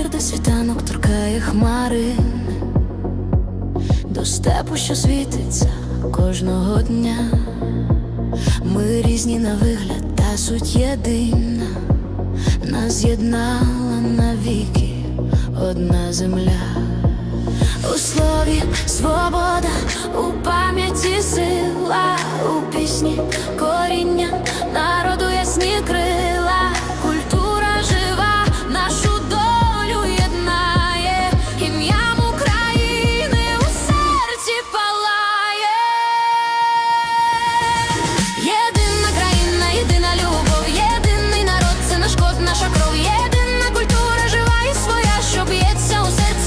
мір, де світанок торкає хмари, до степу, що світиться кожного дня. Ми різні на вигляд, та суть єдина, нас з'єднала навіки одна земля. У слові свобода, у пам'яті сила, у пісні коріння, народу ясні крила,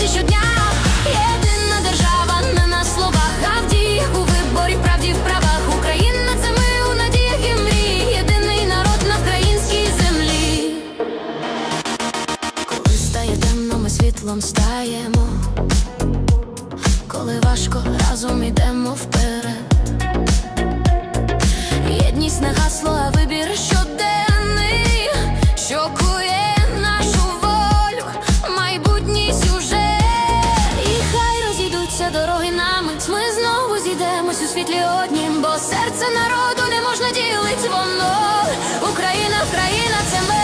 серці щодня. Єдина держава на словах, а в діях у виборі, правді в правах. Україна це ми у надіях і мрії. Єдиний народ на українській землі. Коли стає темно, ми світлом стаємо. Коли важко, разом розійдуться дороги на мить. Ми знову зійдемось у світлі однім, бо серце народу не можна ділить воно. Україна, Україна, це ми.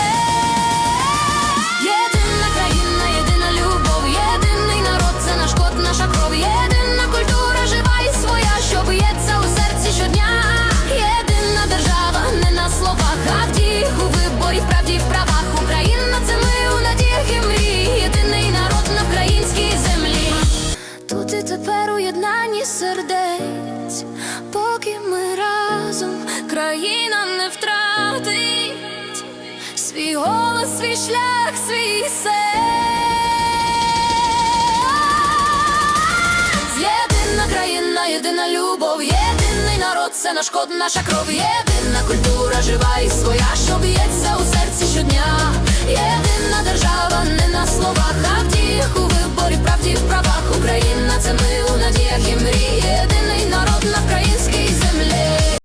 Єдина країна, єдина любов, єдиний народ, це наш код, наша кров, єдина культура жива і своя, що б'ється у серці щодня. Єдина держава, не на словах, а в діях у виборі, в правді в правах. Сердець, поки ми разом, країна не втратить свій голос, свій шлях, свій сенс. Єдина країна, єдина любов, єдиний народ, це наш код, наша кров, єдина культура